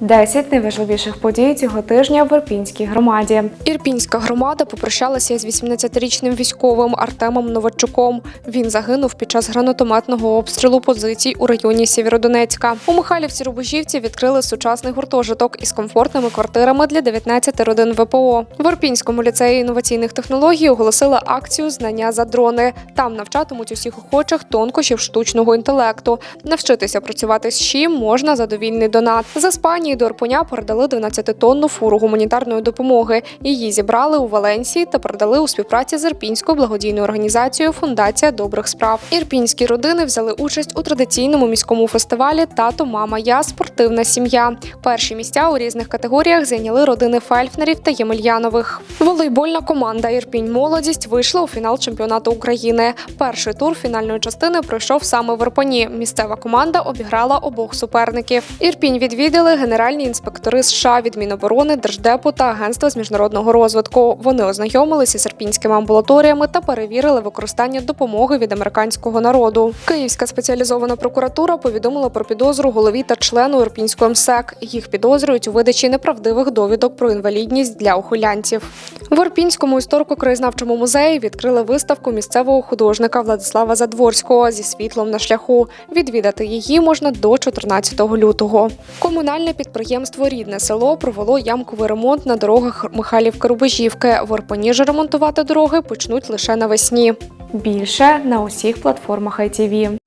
10 найважливіших подій цього тижня в Ірпінській громаді. Ірпінська громада попрощалася з 18-річним військовим Артемом Новачуком. Він загинув під час гранатометного обстрілу позицій у районі Сєвєродонецька. У Михайлівці Рубежівці відкрили сучасний гуртожиток із комфортними квартирами для 19 родин ВПО. В Ірпінському ліцеї інноваційних технологій оголосили акцію Знання за дрони. Там навчатимуть усіх охочих тонкощів штучного інтелекту. Навчитися працювати з чим можна за довільний донат. З Іспанії до Ірпеня передали 12-тонну фуру гуманітарної допомоги. Її зібрали у Валенсії та передали у співпраці з ірпінською благодійною організацією Фундація добрих справ. Ірпінські родини взяли участь у традиційному міському фестивалі Тато, мама, я спортивна сім'я. Перші місця у різних категоріях зайняли родини Фельфнерів та Ємельянових. Волейбольна команда Ірпінь Молодість вийшла у фінал чемпіонату України. Перший тур фінальної частини пройшов саме в Ірпені. Місцева команда обіграла обох суперників. Ірпінь відвідали генеральні інспектори США від Міноборони, Держдепу та Агентства з міжнародного розвитку. Вони ознайомилися з ірпінськими амбулаторіями та перевірили використання допомоги від американського народу. Київська спеціалізована прокуратура повідомила про підозру голові та члену Ірпінського МСЕК. Їх підозрюють у видачі неправдивих довідок про інвалідність для ухилянців. В Ірпінському історико-краєзнавчому музеї відкрили виставку місцевого художника Владислава Задворського зі світлом на шляху. Відвідати її можна до 14 лютого. Комунальне підприємство Рідне село провело ямковий ремонт на дорогах Михайлівки-Рубежівки. В Ірпені ж ремонтувати дороги почнуть лише навесні. Більше на усіх платформах ITV.